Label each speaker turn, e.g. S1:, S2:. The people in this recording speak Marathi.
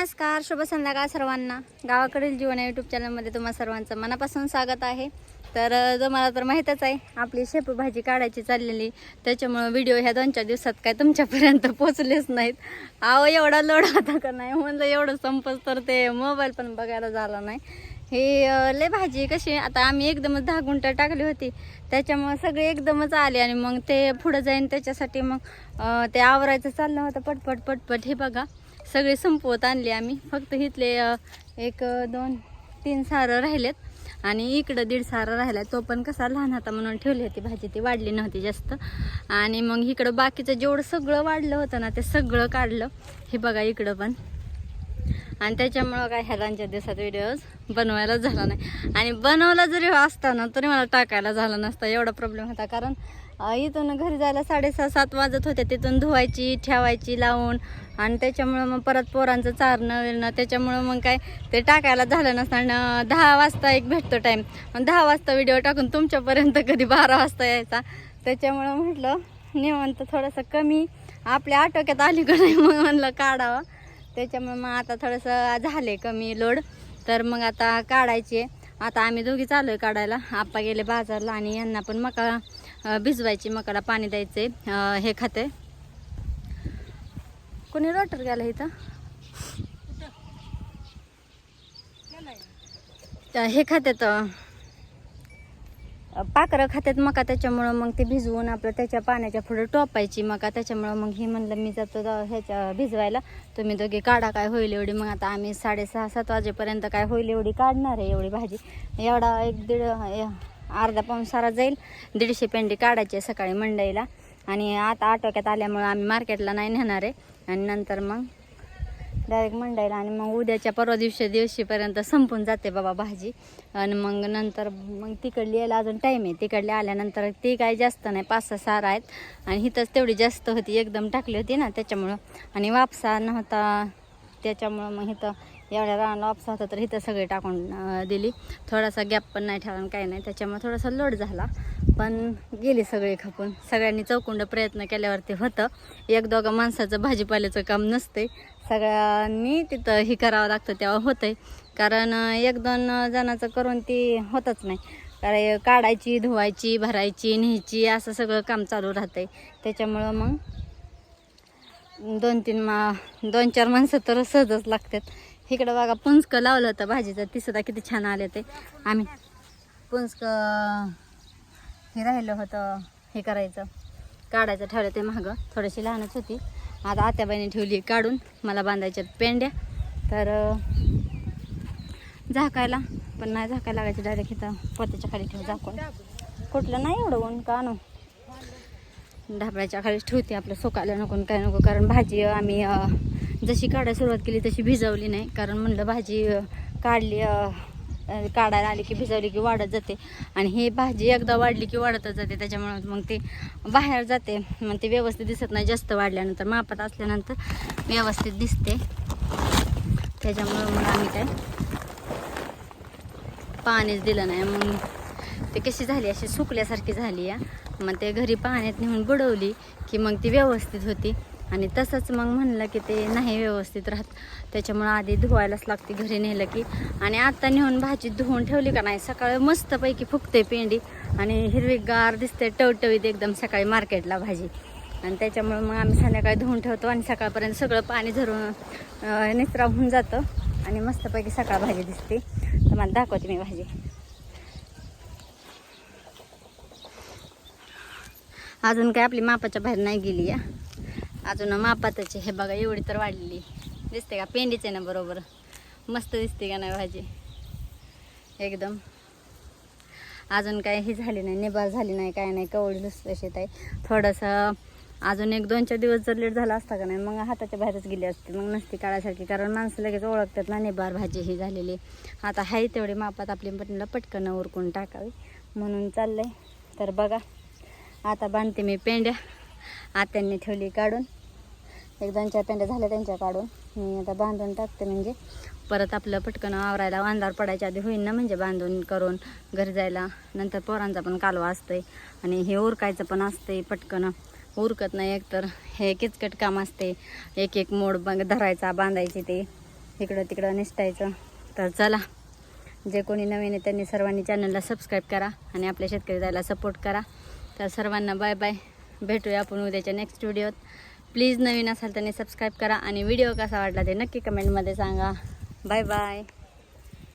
S1: नमस्कार शुभ संध्याकाळ सर्वांना. गावाकडील जीवन या यूट्यूब चॅनलमध्ये तुम्हा सर्वांचं मनापासून स्वागत आहे. तर अ, तुम्हाला तर माहीतच आहे आपली शेपू भाजी काढायची चाललेली. त्याच्यामुळं व्हिडिओ ह्या दोन चार दिवसात काय तुमच्यापर्यंत पोचलेच नाहीत. अहो एवढा लोड होता का नाही? म्हणलं एवढं संपच तर ते मोबाईल पण बघायला झाला नाही. ही लय भाजी कशी आता आम्ही एकदमच दहा गुंट टाकली होती. त्याच्यामुळं सगळे एकदमच आले आणि मग ते पुढं जाईन त्याच्यासाठी मग ते आवरायचं चाललं होतं. पटपट पटपट. हे बघा. सगळे संपवत आणले आम्ही. फक्त इथले एक दोन तीन सारं राहिलेत. आणि इकडं दीड सारं राहिला तो पण कसा लहान होता म्हणून ठेवली होती भाजी. ती वाढली नव्हती जास्त. आणि मग इकडं बाकीचं जेवढं सगळं वाढलं होतं ना ते सगळं काढलं. हे बघा इकडं पण. आणि त्याच्यामुळं काय ह्या दिवसात व्हिडिओज बनवायला झाला नाही. आणि बनवला जरी असताना तरी मला टाकायला झाला नसता. एवढा प्रॉब्लेम होता. कारण इथून घरी जायला साडेसहा सात वाजत होते. तिथून धुवायची ठेवायची लावून. आणि त्याच्यामुळं मग परत पोरांचं चारणं विरणं. त्याच्यामुळं मग काय ते टाकायला झालं नसताना दहा वाजता एक भेटतो टाईम दहा वाजता व्हिडिओ टाकून तुमच्यापर्यंत कधी बारा वाजता यायचा. त्याच्यामुळं म्हटलं निवांत थोडंसं कमी. आपल्या आटोक्यात आली का नाही मग म्हणलं काढावं. त्याच्यामुळे मग आता थोडंसं झाले कमी लोड. तर मग आता काढायचे. आता आम्ही दोघी चालू आहे काढायला. आप्पा गेले बाजारला आणि यांना पण मका भिजवायची मकाला पाणी द्यायचे अं, हे खाते. कोणी रोटर गेला इथं? हे खात्यात पाखरं खात्यात मका त्याच्यामुळं मग ते भिजवून आपलं त्याच्या पाण्याच्या पुढे टोपायची मका. त्याच्यामुळं मग ही म्हणलं मी जातो ह्याच्या भिजवायला. तुम्ही दोघे काढा काय होईल एवढी. मग आता आम्ही साडेसहा सात वाजेपर्यंत काय होईल एवढी काढणार आहे एवढी भाजी. एवढा एक दीड अर्धा पाऊण सारा जाईल. दीडशे पेंडी काढायची आहे सकाळी मंडईला. आणि आता आटोक्यात आल्यामुळं आम्ही मार्केटला नाही नेणार आहे. आणि नंतर मग डायरेक्ट मंडईला आणि मग उद्याच्या परवा दिवशी दिवशीपर्यंत संपून जाते बाबा भाजी. आणि मग नंतर मग तिकडली यायला अजून टाईम आहे. तिकडली आल्यानंतर ती काही जास्त नाही. पाच सहा सारा आहेत. आणि हिथंच तेवढी जास्त होती. एकदम टाकली होती ना त्याच्यामुळं. आणि वापसा नव्हता. त्याच्यामुळं मग इथं एवढ्या रान वापसा होता तर इथं सगळे टाकून दिली. थोडासा गॅप पण नाही ठेवला काही नाही. त्याच्यामुळे थोडासा लोड झाला. पण गेली सगळे खपून. सगळ्यांनी चौकुंड प्रयत्न केल्यावरती होतं. एक दोघं माणसाचं भाजीपाल्याचं काम नसते सगळ्यांनी तिथं हे करावं लागतं तेव्हा होतंय. कारण एक दोन जणांचं करून ती होतच नाही. कारण काढायची धुवायची भरायची न्यायची असं सगळं काम चालू राहतंय. त्याच्यामुळं मग दोन तीन मा दोन चार माणसं तर सहजच लागतात. इकडं बघा पुंचक लावलं होतं भाजीचं. ती सुद्धा किती छान आले ते. आम्ही पुंचक हे राहिलं होतं हे करायचं. काढायचं ठेवलं ते मागं थोडीशी लहानच होती. आता आत्याबाईने ठेवली काढून. मला बांधायच्या पेंड्या. तर झाकायला. पण नाही झाकायला लागायचं. डायरेक्ट इथं पोत्याच्या खाली ठेव झाकून. कुठलं नाही एवढं ऊन का आणू ढाबळ्याच्या खाली ठेवते आपलं. सुकायला नको काय नको. कारण भाजी आम्ही जशी काढायला सुरुवात केली तशी भिजवली नाही. कारण म्हणलं भाजी काढली काढायला आली की भिजवली की वाढत जाते. आणि ही भाजी एकदा वाढली की वाढतच जाते. त्याच्यामुळे मग ते बाहेर जाते. मग ते व्यवस्थित दिसत नाही जास्त वाढल्यानंतर. मापात असल्यानंतर व्यवस्थित दिसते. त्याच्यामुळं मग आम्ही काय पाणीच दिलं नाही. मग ते कशी झाली? अशी सुकल्यासारखी झाली या. मग ते घरी पाण्यात नेऊन बुडवली की मग ती व्यवस्थित होती. आणि तसंच मग म्हणलं की ते नाही व्यवस्थित राहत. त्याच्यामुळं आधी धुवायलाच लागते घरी नेलं की. आणि आता नेऊन भाजी धुवून ठेवली का नाही सकाळी मस्तपैकी फुगते पेंडी. आणि हिरवीगार दिसते टवटवीत एकदम सकाळी मार्केटला भाजी. आणि त्याच्यामुळं मग आम्ही संध्याकाळी धुवून ठेवतो आणि सकाळपर्यंत सगळं पाणी झरून निचरा होऊन जातं. आणि मस्तपैकी सकाळ भाजी दिसते. तर मला दाखवते मी भाजी. अजून काय आपली मापाच्या बाहेर नाही गेली या. अजून मापातच आहे. हे बघा एवढी तर वाढलेली दिसते का? पेंडीच आहे ना बरोबर. मस्त दिसते का नाही भाजी? एकदम. अजून काय ही झाली नाही निबार झाली नाही काय नाही कवळी शेत आहे थोडंसं अजून एक दोन चार दिवस जर लेट झाला असता का नाही मग हाताच्या बाहेरच गेली असते मग नसती काळासारखी कारण माणसं लगेच ओळखतात ना निबार भाजी ही झालेली. आता हाय तेवढी मापात आपली पटणीला पटकन उरकून टाकावी. म्हणून चाललंय. तर बघा आता बांधते मी पेंड्या. आत्यांनी ठेवली काढून. एक दोन चार पेंड्या झाल्या त्यांच्या काढून. मी आता बांधून टाकते म्हणजे परत आपलं पटकन आवरायला अंधार पडायच्या आधी होईल ना म्हणजे बांधून करून घरी जायला. नंतर पोरांचा पण कालवा असतंय आणि हे उरकायचं पण असतंय पटकन. उरकत नाही एकतर हे किचकट काम असते. एक एक मोड बघ धरायचा बांधायचे ते. इकडं तिकडं निसटायचं. तर चला जे कोणी नवीन आहे त्यांनी सर्वांनी चॅनलला सबस्क्राईब करा आणि आपल्या शेतकरी जायला सपोर्ट करा. तर सर्वांना बाय बाय. भेटूया आपण उद्याच्या नेक्स्ट व्हिडिओत प्लीज नवीन असाल त्यांनी सबस्क्राईब करा आणि व्हिडिओ कसा वाटला ते नक्की कमेंटमध्ये सांगा. Bye bye